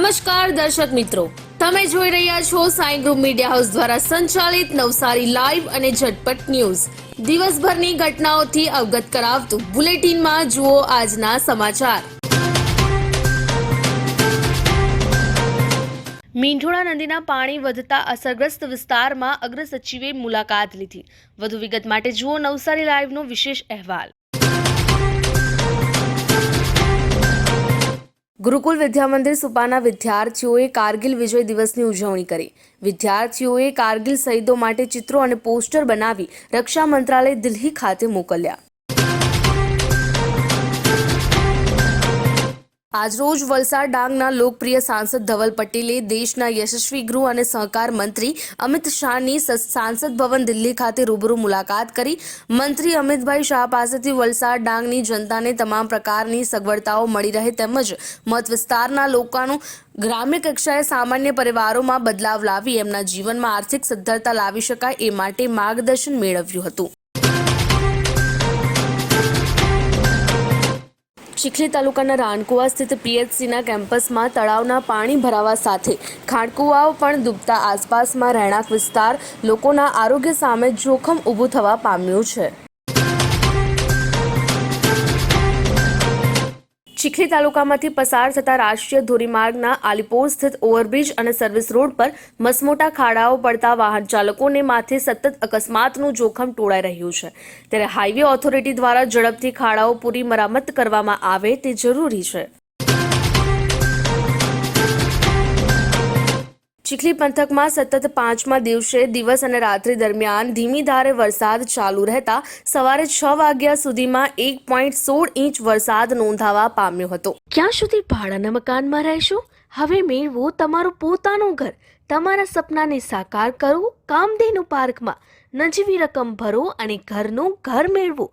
નમસ્કાર દર્શક મિત્રો. તમે જોઈ રહ્યા છો સાઈ ગ્રુપ મીડિયા હાઉસ દ્વારા સંચાલિત નવસારી લાઈવ અને ઝટપટ ન્યૂઝ. દિવસભરની ઘટનાઓથી અવગત કરાવતું બુલેટિનમાં જુઓ આજના સમાચાર. મીંઢોળા નદીના પાણી વધતા અસરગ્રસ્ત વિસ્તારમાં અગ્ર સચિવે મુલાકાત લીધી. વધુ વિગત માટે જુઓ નવસારી લાઈવનો વિશેષ અહેવાલ. ગુરુકુલ વિદ્યામંદિર સુપાના વિદ્યાર્થીઓએ કારગિલ વિજય દિવસની ઉજવણી કરી. વિદ્યાર્થીઓએ કારગિલ શહીદો માટે ચિત્રો અને પોસ્ટર બનાવી રક્ષા મંત્રાલય દિલ્હી ખાતે મોકલ્યા. આજરોજ વલસાડ ડાંગના લોકપ્રિય સાંસદ ધવલ પટેલે દેશના યશસ્વી ગૃહ અને સહકાર મંત્રી અમિત શાહની સાંસદ ભવન દિલ્હી ખાતે રૂબરૂ મુલાકાત કરી. મંત્રી અમિતભાઈ શાહ પાસેથી વલસાડ ડાંગની જનતાને તમામ પ્રકારની સગવડતાઓ મળી રહે તેમજ મત વિસ્તારના લોકોનું ગ્રામ્ય કક્ષાએ સામાન્ય પરિવારોમાં બદલાવ લાવી એમના જીવનમાં આર્થિક સદ્ધરતા લાવી શકાય એ માટે માર્ગદર્શન મેળવ્યું હતું. ચીખલી તાલુકાના રાનકુવા સ્થિત પીએચસીના કેમ્પસમાં તળાવના પાણી ભરાવા સાથે ખાણકુવાઓ પણ ડૂબતા આસપાસમાં રહેણાંક વિસ્તાર લોકોના આરોગ્ય સામે જોખમ ઊભું થવા પામ્યું છે. ચીખલી તાલુકામાંથી પસાર થતા રાષ્ટ્રીય ધોરીમાર્ગના આલીપોર સ્થિત ઓવરબ્રિજ અને સર્વિસ રોડ પર મસમોટા ખાડાઓ પડતા વાહન ચાલકોને માથે સતત અકસ્માતનું જોખમ ટોળાઈ રહ્યું છે. ત્યારે હાઈવે ઓથોરિટી દ્વારા ઝડપથી ખાડાઓ પૂરી મરામત કરવામાં આવે તે જરૂરી છે. ચીખલી પંથકમાં સતત પાંચમા દિવસે દિવસ અને રાત્રિ દરમિયાન ધીમી ધારે વરસાદ ચાલુ રહેતા સવારે છ વાગ્યા સુધીમાં એક પોઈન્ટ સોળ ઇંચ વરસાદ નોંધાવા પામ્યો હતો. ક્યાં સુધી ભાડાના મકાનમાં રહેશો? હવે મેળવો તમારું પોતાનું ઘર. તમારા સપનાને સાકાર કરો. કામધેનુ પાર્કમાં નજીવી રકમ ભરો અને ઘરનું ઘર મેળવો.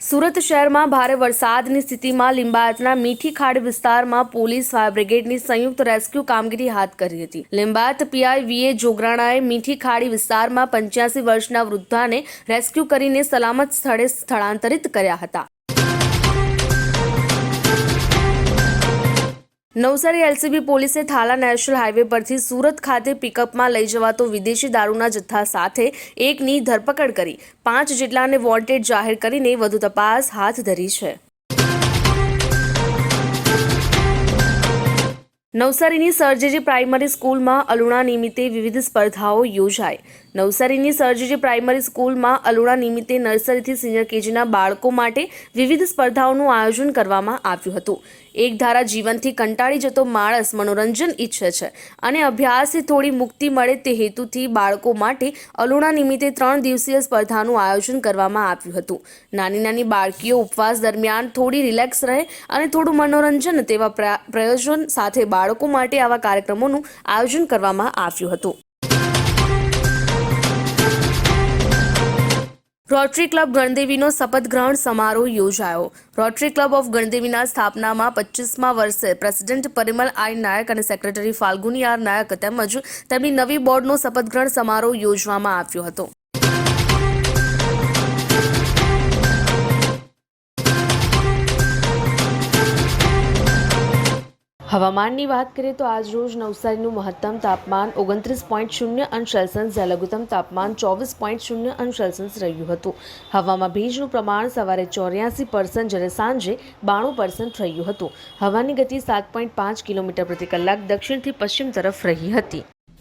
Surat શહેરમાં ભારે વરસાદની સ્થિતિમાં લિંબાયતના મીઠી ખાડી વિસ્તારમાં પોલીસ ફાયર બ્રિગેડની સંયુક્ત રેસ્ક્યુ કામગીરી હાથ કરી હતી. લિંબાયત પીઆઈ વીએ જોગરાણાએ મીઠી ખાડી વિસ્તારમાં પંચ્યાસી વર્ષના વૃદ્ધાને રેસ્ક્યુ કરીને સલામત સ્થળે સ્થળાંતરિત કર્યા હતા. નવસારી એલસીબી પોલીસે થાલા નેશનલ હાઈવે પરથી સુરત ખાતે પિકઅપમાં લઈ જવાતો વિદેશી દારૂના જથ્થા સાથે એકની ધરપકડ કરી. પાંચ જેટલાને વોન્ટેડ જાહેર કરીને વધુ તપાસ હાથ ધરી છે. નવસારીની સર્જરી પ્રાઇમરી સ્કૂલમાં અલુણા નિમિત્તે વિવિધ સ્પર્ધાઓ યોજાઈ. નવસારીની સર્જરી પ્રાઇમરી સ્કૂલમાં અલુણા નિમિત્તે નર્સરીથી સિનિયર કેજીના બાળકો માટે વિવિધ સ્પર્ધાઓનું આયોજન કરવામાં આવ્યું હતું. એક ધારા જીવનથી કંટાળી જતો માણસ મનોરંજન ઈચ્છે છે અને અભ્યાસથી થોડી મુક્તિ મળે તે હેતુથી બાળકો માટે અલુણા નિમિત્તે ત્રણ દિવસીય સ્પર્ધાનું આયોજન કરવામાં આવ્યું હતું. નાની નાની બાળકીઓ ઉપવાસ દરમિયાન થોડી રિલેક્સ રહે અને થોડું મનોરંજન તેવા પ્રા- પ્રયોજન સાથે બાળકો માટે આવા કાર્યક્રમોનું આયોજન કરવામાં આવ્યું હતું. રોટરી ક્લબ ગણદેવીનો શપથ ગ્રહણ સમારોહ યોજાયો. રોટરી ક્લબ ઓફ ગણદેવીના સ્થાપનામાં પચીસમા વર્ષે પ્રેસિડેન્ટ પરિમલ આઈ નાયક અને સેક્રેટરી ફાલ્ગુની આર નાયક તેમજ તેમની નવી બોર્ડનો શપથ ગ્રહણ સમારોહ યોજવામાં આવ્યો હતો. હવામાનની વાત કરીએ તો આજ રોજ નવસારીનું મહત્તમ તાપમાન ઓગણત્રીસ પોઈન્ટ શૂન્ય અંશ સેલ્સિયસ જ્યાં લઘુત્તમ તાપમાન ચોવીસ પોઈન્ટ શૂન્ય અંશ સેલ્સિયસ રહ્યું હતું. હવામાં ભેજનું પ્રમાણ સવારે ચોર્યાસી પર્સન્ટ જ્યારે સાંજે બાણું પર્સન્ટ રહ્યું હતું. હવાની ગતિ સાત પોઈન્ટ પાંચ કિલોમીટર પ્રતિ કલાક દક્ષિણથી પશ્ચિમ તરફ રહી હતી.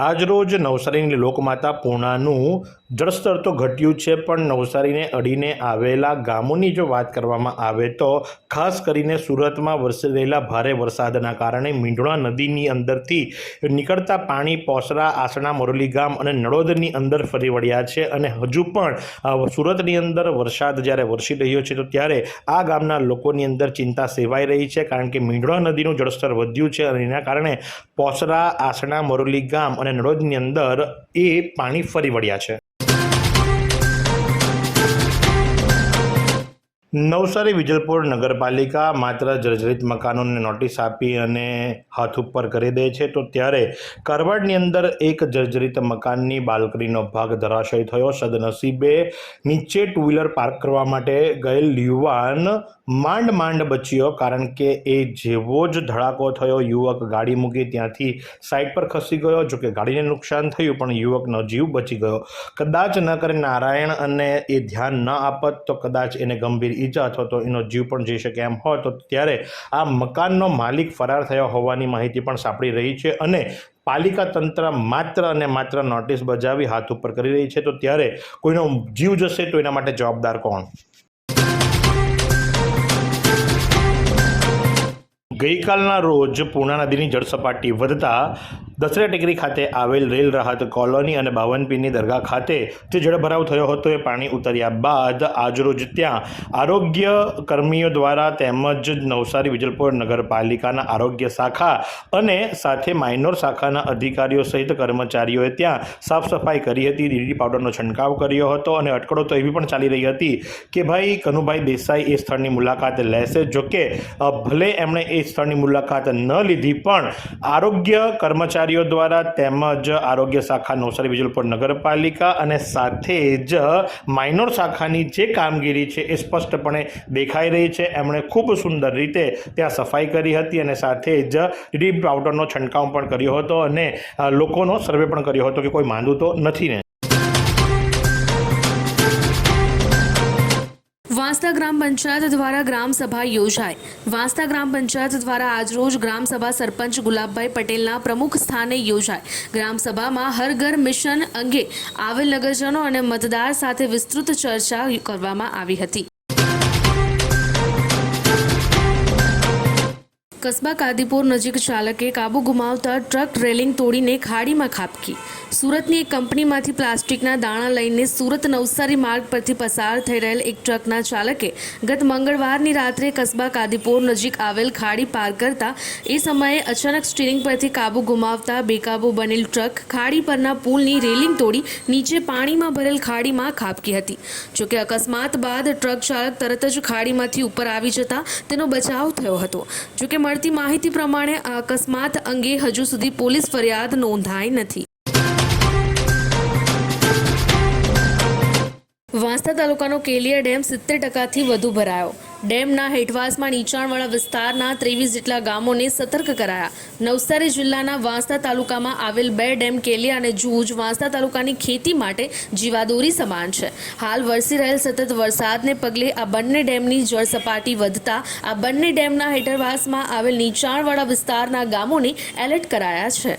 આજરોજ નવસારીની લોકમાતા પૂર્ણાનું જળસ્તર તો ઘટ્યું છે, પણ નવસારીને અડીને આવેલા ગામોની જો વાત કરવામાં આવે તો ખાસ કરીને સુરતમાં વરસી રહેલા ભારે વરસાદના કારણે મીંઢોળા નદીની અંદરથી નીકળતા પાણી પોસરા, આસણા, મોરલી ગામ અને નળોદની અંદર ફરી વળ્યા છે અને હજુ પણ સુરતની અંદર વરસાદ જ્યારે વરસી રહ્યો છે તો ત્યારે આ ગામના લોકોની અંદર ચિંતા સેવાઈ રહી છે કારણ કે મીંઢોળા નદીનું જળસ્તર વધ્યું છે અને એના કારણે પોસરા, આસણા, મોરલી ગામ અને નળોદની અંદર એ પાણી ફરી વળ્યા છે. નવસારી વિજલપુર નગરપાલિકા માત્ર જર્જરિત મકાનોને નોટિસ આપી અને હાથ ઉપર કરી દે છે, તો ત્યારે કરવાડની અંદર એક જર્જરિત મકાનની બાલ્કનીનો ભાગ ધરાશય થયો. સદનસીબે નીચે ટુ વ્હીલર પાર્ક કરવા માટે ગયેલ યુવાન માંડ માંડ બચ્યો, કારણ કે એ જેવો જ ધડાકો થયો. યુવક ગાડી મૂકી ત્યાંથી સાઈડ પર ખસી ગયો, જોકે ગાડીને નુકસાન થયું, પણ યુવકનો જીવ બચી ગયો. કદાચ ન કરે નારાયણ અને એ ધ્યાન ન આપત, તો કદાચ એને ગંભીર ઈજા અથવા તો એનો જીવ પણ જઈ શકે એમ હોય, તો ત્યારે આ મકાનનો માલિક ફરાર થયો હોવાની માહિતી પણ સાંપડી રહી છે અને પાલિકા તંત્ર માત્ર અને માત્ર નોટિસ બજાવી હાથ ઉપર કરી રહી છે, તો ત્યારે કોઈનો જીવ જશે તો એના માટે જવાબદાર કોણ? ગઈકાલના રોજ પૂર્ણા નદીની જળસપાટી વધતા દસરા ટેકરી ખાતે આવેલ રેલ રાહત કોલોની અને બાવનપીરની દરગાહ ખાતે જે જળભરાવ થયો હતો, એ પાણી ઉતર્યા બાદ આજરોજ ત્યાં આરોગ્ય કર્મીઓ દ્વારા તેમજ નવસારી વિજલપુર નગરપાલિકાના આરોગ્ય શાખા અને સાથે માઇનોર શાખાના અધિકારીઓ સહિત કર્મચારીઓએ ત્યાં સાફ સફાઈ કરી હતી. ડીડી પાવડરનો છંટકાવ કર્યો હતો અને અટકળો તો એવી પણ ચાલી રહી હતી કે ભાઈ કનુભાઈ દેસાઈ એ સ્થળની મુલાકાત લેશે. જોકે ભલે એમણે એ સ્થળની મુલાકાત ન લીધી પણ આરોગ્ય કર્મચારીઓ દ્વારા તેમજ આરોગ્ય શાખા નવસારી વિજલપુર નગરપાલિકા અને સાથે જ માઇનોર શાખાની જે કામગીરી છે એ સ્પષ્ટપણે દેખાઈ રહી છે. એમણે ખૂબ સુંદર રીતે ત્યાં સફાઈ કરી હતી અને સાથે જ ડીપ પાવડરનો છંટકાવ પણ કર્યો હતો અને લોકોનો સર્વે પણ કર્યો હતો કે કોઈ માંદું તો નથી ને. વાંસદા ગ્રામ પંચાયત દ્વારા ગ્રામ સભા યોજાઈ. વાંસદા ગ્રામ પંચાયત દ્વારા આજરોજ ગ્રામ સભા સરપંચ ગુલાબભાઈ પટેલના પ્રમુખ સ્થાને યોજાઈ. ગ્રામ સભામાં હર ઘર મિશન અંગે આવેલ નગરજનો અને મતદાર સાથે વિસ્તૃત ચર્ચા કરવામાં આવી હતી. કસ્બા કાદીપુર નજીક ચાલકે કાબુ ગુમાવતા ટ્રક રેલિંગ તોડીને ખાડીમાં ખાબકી. સુરતની એક કંપનીમાંથી પ્લાસ્ટિકના દાણા લઈને સુરત નવસારી માર્ગ પરથી પસાર થઈ રહેલ એક ટ્રકના ચાલકે ગત મંગળવારની રાત્રે કસ્બા કાદીપુર નજીક આવેલ ખાડી પાર કરતા એ સમયે અચાનક સ્ટીરિંગ પરથી કાબુ ગુમાવતા બેકાબુ બનેલ ટ્રક ખાડી પરના પુલની રેલિંગ તોડી નીચે પાણીમાં ભરેલ ખાડીમાં ખાબકી હતી. જોકે અકસ્માત બાદ ટ્રક ચાલક તરત જ ખાડીમાંથી ઉપર આવી જતા તેનો બચાવ થયો હતો. જોકે મળતી માહિતી પ્રમાણે આ અકસ્માત અંગે હજુ સુધી પોલીસ ફરિયાદ નોંધાઈ નથી. વાંસદા તાલુકાનો કેલિયા ડેમ સિત્તેર ટકાથી વધુ ભરાયો. ડેમના હેઠવાસમાં નીચાણવાળા વિસ્તારના ત્રેવીસ જેટલા ગામોને સતર્ક કરાયા. નવસારી જિલ્લાના વાંસદા તાલુકામાં આવેલ બે ડેમ કેલિયા અને જૂજ વાંસદા તાલુકાની ખેતી માટે જીવાદોરી સમાન છે. હાલ વરસી રહેલ સતત વરસાદને પગલે આ બંને ડેમની જળ સપાટી વધતા આ બંને ડેમના હેઠળવાસમાં આવેલ નીચાણવાળા વિસ્તારના ગામોને એલર્ટ કરાયા છે.